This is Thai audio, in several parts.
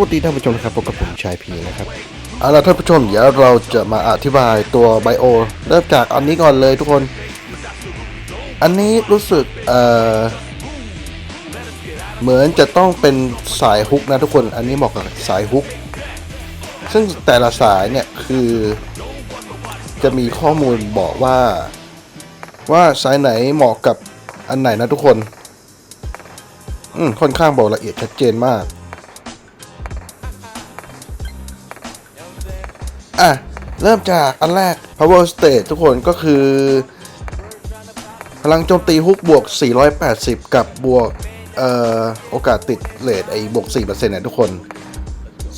วัสดีท่านผู้ชมนะครับพบกับผมชายพีนะครับเอาล่ะท่านผู้ชมเดี๋ยวเราจะมาอธิบายตัวไบโอเริ่มจากอันนี้ก่อนเลยทุกคน อันนี้รู้สึกเอ่อเหมือนจะต้องเป็นสายฮุกนะทุกคน อันนี้เหมาะกับสายฮุก ซึ่งแต่ละสายเนี่ยคือ จะมีข้อมูลบอกว่า ว่าสายไหนเหมาะกับอันไหนนะทุกคน อืมค่อนข้างบอกละเอียดชัดเจนมาก อะ เริ่มจากอันแรก power state ทุกคนก็คือ พลังโจมตีฮุกบวก 480 กับบวกเอ่อโอกาสติดเลทไอ้บวก 4%เนี่ยทุกคน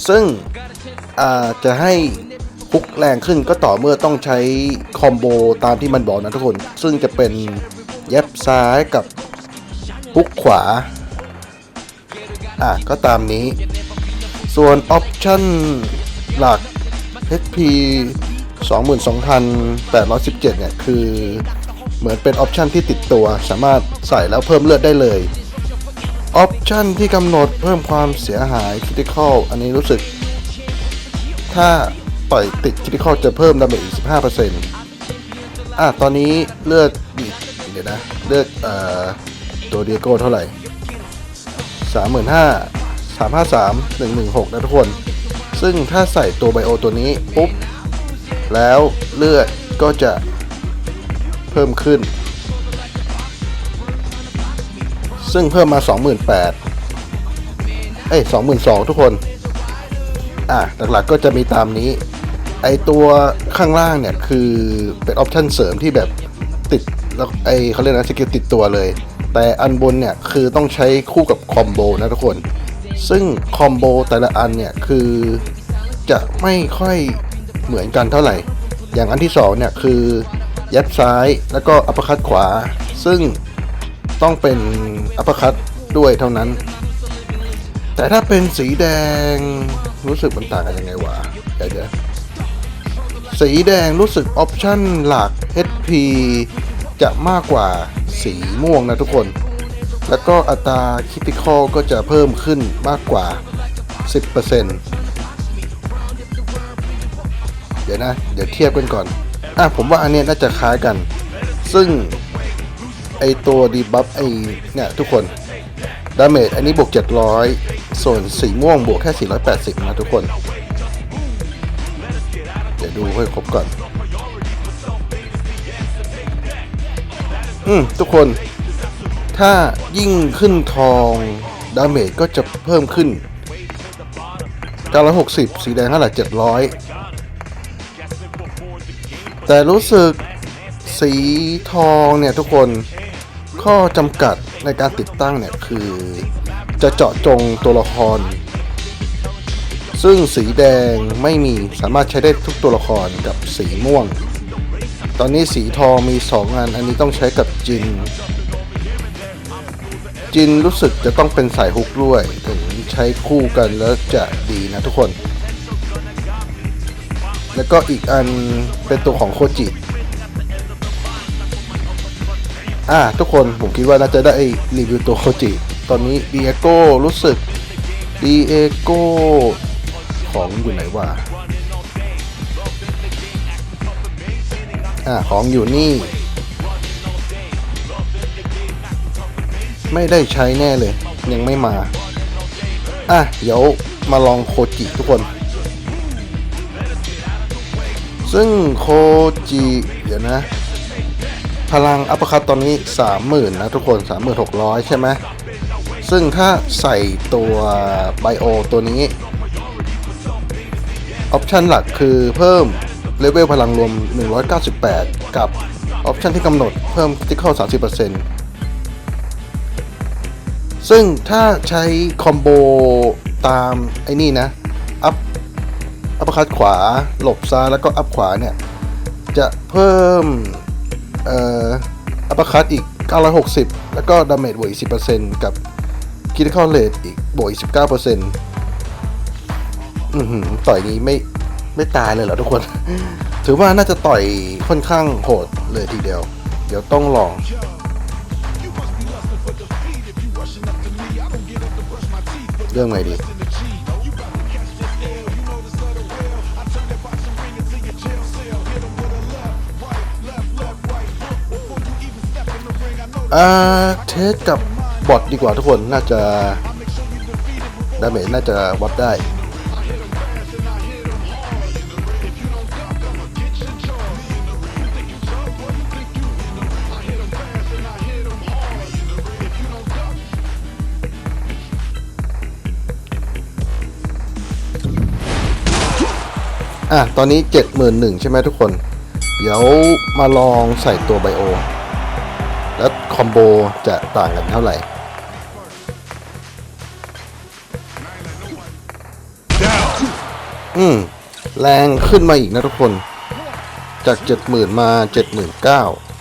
ซึ่งอ่าจะให้ฮุกแรงขึ้นก็ต่อเมื่อต้องใช้คอมโบตามที่มันบอกนะทุกคน ซึ่งจะเป็นเย็บซ้ายกับฮุกขวา อะ ก็ตามนี้ ส่วนออปชั่นหลัก HP 22,817 เนี่ย คือเหมือนเป็นออปชันที่ติดตัว สามารถใส่แล้วเพิ่มเลือดได้เลยออปชันที่กำหนดเพิ่มความเสียหาย Critical อันนี้รู้สึก ถ้าต่อยติด Critical จะเพิ่มดาเมจอีก 15%อะ ตอนนี้เลือดเดี๋ยวนะ เลือดเอ่อตัวเดียโก้เท่าไหร่สามหมื่นห้าสามห้าสามหนึ่งหนึ่งหกนะทุกคน ซึ่งถ้าใส่ตัวไบโอตัวนี้ปุ๊บ แล้วเลือดก็จะเพิ่มขึ้น ซึ่งเพิ่มมา 28,000เอ้ย22,000 ทุกคน อะหลักๆก็จะมีตามนี้ ไอตัวข้างล่างเนี่ยคือเป็นออปชั่นเสริมที่แบบติดแล้วไอเขาเรียกนะสกิลติดตัวเลย แต่อันบนเนี่ยคือต้องใช้คู่กับคอมโบนะทุกคน ซึ่งคอมโบแต่ละอันเนี่ยคือจะไม่ค่อยเหมือนกันเท่าไหร่ อย่างอันที่สองเนี่ยคือยัดซ้ายแล้วก็อัปคัตขวา ซึ่งต้องเป็นอัปคัตด้วยเท่านั้น แต่ถ้าเป็นสีแดงรู้สึกมันต่างกันยังไงวะเดี๋ยวสีแดงรู้สึกออปชั่นหลัก HP จะมากกว่าสีม่วงนะทุกคน แล้วก็อัตราคิติคอลก็จะเพิ่มขึ้นมากกว่า 10%เดี๋ยวนะ เดี๋ยวเทียบกันก่อน อะผมว่าอันเนี้ยน่าจะคล้ายกัน ซึ่ง ไอตัวดีบัฟไอเนี่ยทุกคน ดาเมจอันนี้บวก 700 ส่วนสีม่วงบวกแค่ 480 นะทุกคน เดี๋ยวดูให้ครบก่อน อืม ทุกคน ถ้ายิ่งขึ้นทอง ดาเมจก็จะเพิ่มขึ้น 960 สีแดงเท่าไหร่700 แต่รู้สึกสีทองเนี่ยทุกคนข้อจำกัดในการติดตั้งเนี่ยคือ จะเจาะจงตัวละคร ซึ่งสีแดงไม่มีสามารถใช้ได้ทุกตัวละครกับสีม่วง ตอนนี้สีทองมี 2 อัน อันนี้ต้องใช้กับจิน จินรู้สึกจะต้องเป็นสายฮุกด้วยถึงใช้คู่กันแล้วจะดีนะทุกคน แล้วก็อีกอันเป็นตัวของโคจิอะทุกคนผมคิดว่าน่าจะได้รีวิวตัวโคจิ ตอนนี้ดีเอโก้รู้สึกดีเอโก้ของอยู่ไหนวะอะของอยู่นี่ ไม่ได้ใช้แน่เลย ยังไม่มา อะ เดี๋ยวมาลองโคจิทุกคน ซึ่งโคจิ เดี๋ยวนะ พลังอัปคัตตอนนี้ 30,000 นะทุกคน 36,600 ใช่ไหมซึ่งถ้าใส่ตัวไบโอตัวนี้ ออปชันหลักคือเพิ่มเลเวลพลังรวม 198 กับออปชันที่กำหนดเพิ่มที่เข้า 30% ซึ่งถ้าใช้คอมโบตามไอ้นี่นะ อัพ อัปคัตขวา หลบซ้ายแล้วก็อัพขวาเนี่ย จะเพิ่ม เอ่อ อัปคัตอีก 960 แล้วก็ดาเมจบวกอีก 10%กับคิดเข้าเลทอีกบวกอีก 19%อือหือต่อยนี้ไม่ไม่ตายเลยเหรอทุกคน ถือว่าน่าจะต่อยค่อนข้างโหดเลยทีเดียว เดี๋ยวต้องลอง เรื่อมไงดี อ่า เทสกับบอทดีกว่าทุกคนน่าจะดาเมจน่าจะวัดได้ อะ ตอนนี้ 71,000ใช่ไหมทุกคน เดี๋ยวมาลองใส่ตัวไบโอ แล้วคอมโบจะต่างกันเท่าไหร่ อืม แรงขึ้นมาอีกนะทุกคน จาก 70,000 มา 79,000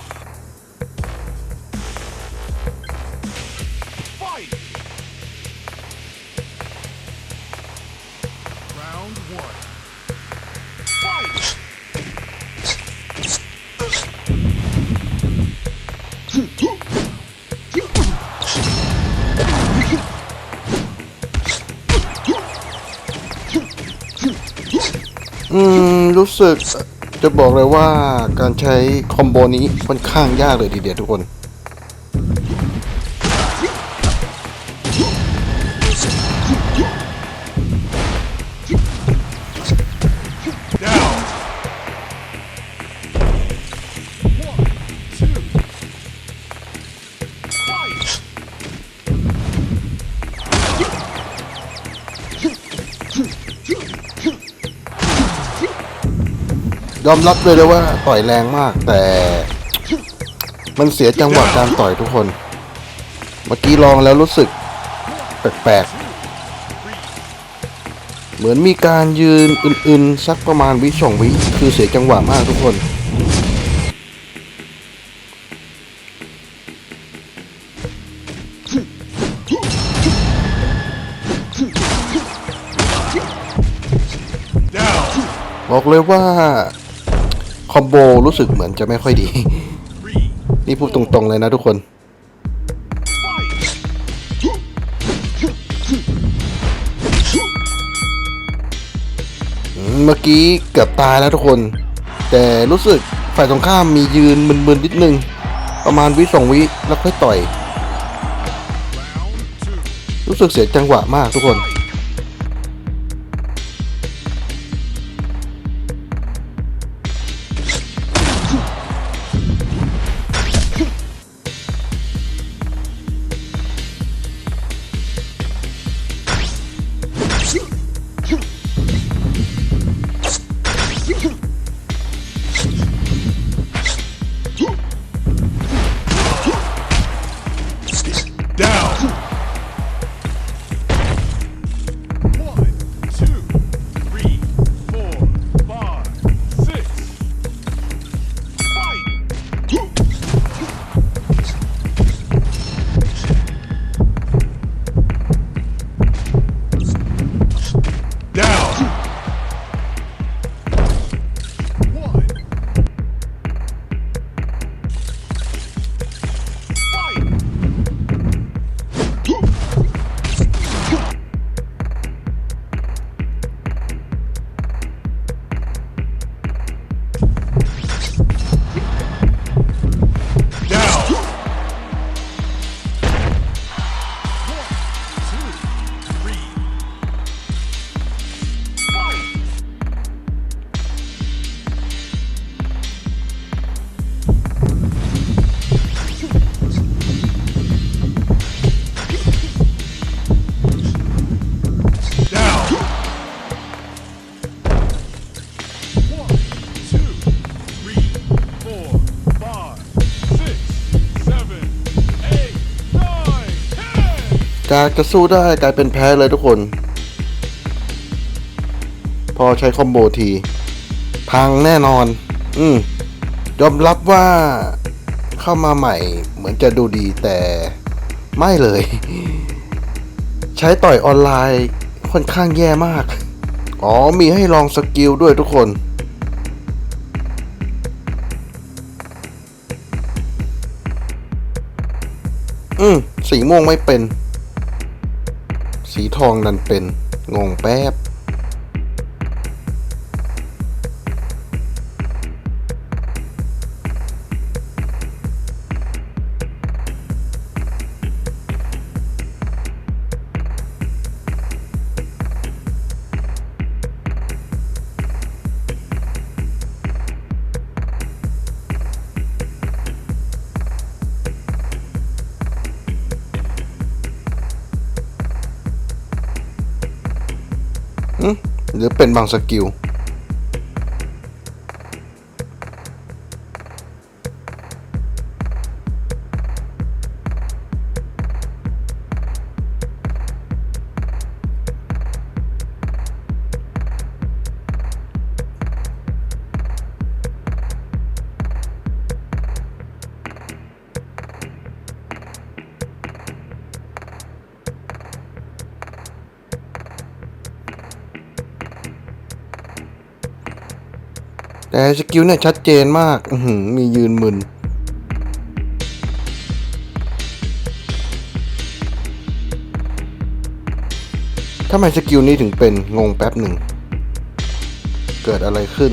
อืม รู้สึกจะบอกเลยว่าการใช้คอมโบนี้ค่อนข้างยากเลยทีเดียวทุกคน อมรับเลยเลยว่าต่อยแรงมากแต่ มันเสียจังหวะการต่อยทุกคน เมื่อกี้ลองแล้วรู้สึก แปลกๆ เหมือนมีการยืนอื่นๆ สักประมาณวิสองวิคือเสียจังหวะมากทุกคนบอกเลยว่า คอมโบรู้สึกเหมือนจะไม่ค่อยดี Three. นี่พูดตรงๆเลยนะทุกคน Fight! อืมเมื่อกี้เกือบตายแล้วทุกคน แต่รู้สึกฝ่ายตรงข้ามมียืนมึนๆนิดนึง ประมาณวิสองวิแล้วค่อยต่อย Round two. รู้สึกเสียจังหวะมากทุกคน จากจะสู้ได้กลายเป็นแพ้เลยทุกคน พอใช้คอมโบที พังแน่นอน อืมยอมรับว่าเข้ามาใหม่ เหมือนจะดูดีแต่ไม่เลย ใช้ต่อยออนไลน์ค่อนข้างแย่มาก อ๋อ มีให้ลองสกิลด้วยทุกคนอืมสีม่วงไม่เป็น สีทองดันเป็นงงแป๊บ หรือเป็นบางสกิล แต่สกิลเนี่ยชัดเจนมากอืมียืนมึนทำไมสกิลนี้ถึงเป็นงงแป๊บหนึ่ง เกิดอะไรขึ้น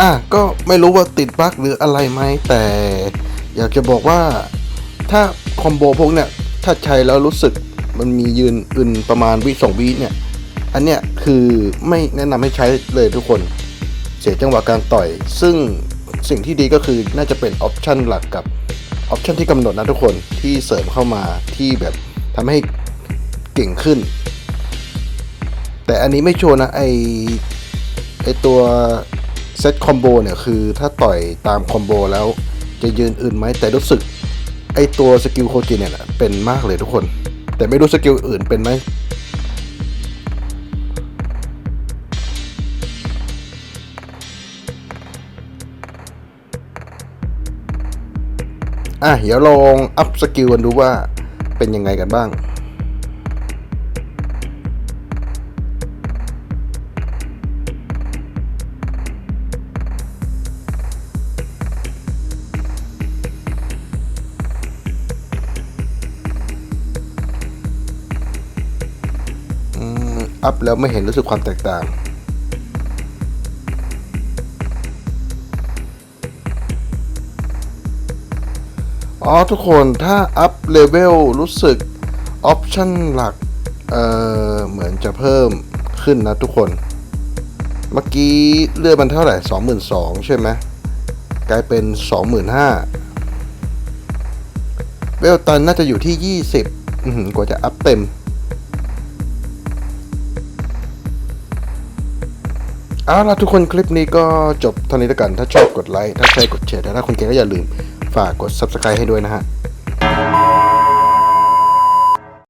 อะ ก็ไม่รู้ว่าติดบั๊กหรืออะไรไหม แต่อยากจะบอกว่าถ้าคอมโบพวกเนี่ย ถ้าใช้แล้วรู้สึกมันมียืนอื่นประมาณวิสองวิเนี่ย อันเนี้ยคือไม่แนะนำให้ใช้เลยทุกคน เสียจังหวะการต่อย ซึ่งสิ่งที่ดีก็คือน่าจะเป็นออปชันหลักกับออปชันที่กำหนดนะทุกคนที่เสริมเข้ามาที่แบบทำให้เก่งขึ้น แต่อันนี้ไม่ชัวร์นะไอไอตัวเซตคอมโบเนี่ยคือถ้าต่อยตามคอมโบแล้วจะยืนอื่นไหมแต่รู้สึกไอตัวสกิลโคจิเนี่ยเป็นมากเลยทุกคน แต่ไม่รู้สกิลอื่นเป็นไหม อะเดี๋ยวลองอัพสกิลกันดูว่าเป็นยังไงกันบ้างอืมอัพแล้วไม่เห็นรู้สึกความแตกต่าง อ๋อทุกคนถ้าอัพเลเวลรู้สึกออปชั่นหลัก เอ่อเหมือนจะเพิ่มขึ้นนะทุกคน เมื่อกี้เลือดมันเท่าไหร่ 22,000 ใช่ไหมกลายเป็น 25,000เวลตันน่าจะอยู่ที่ 20 กว่าจะอัพเต็ม เอาล่ะทุกคนคลิปนี้ก็จบเท่านี้แล้วกัน ถ้าชอบกดไลค์ ถ้าใช่กดแชร์แต่ถ้าคุณเก่งก็อย่าลืม ฝากกด subscribe ให้ด้วยนะฮะ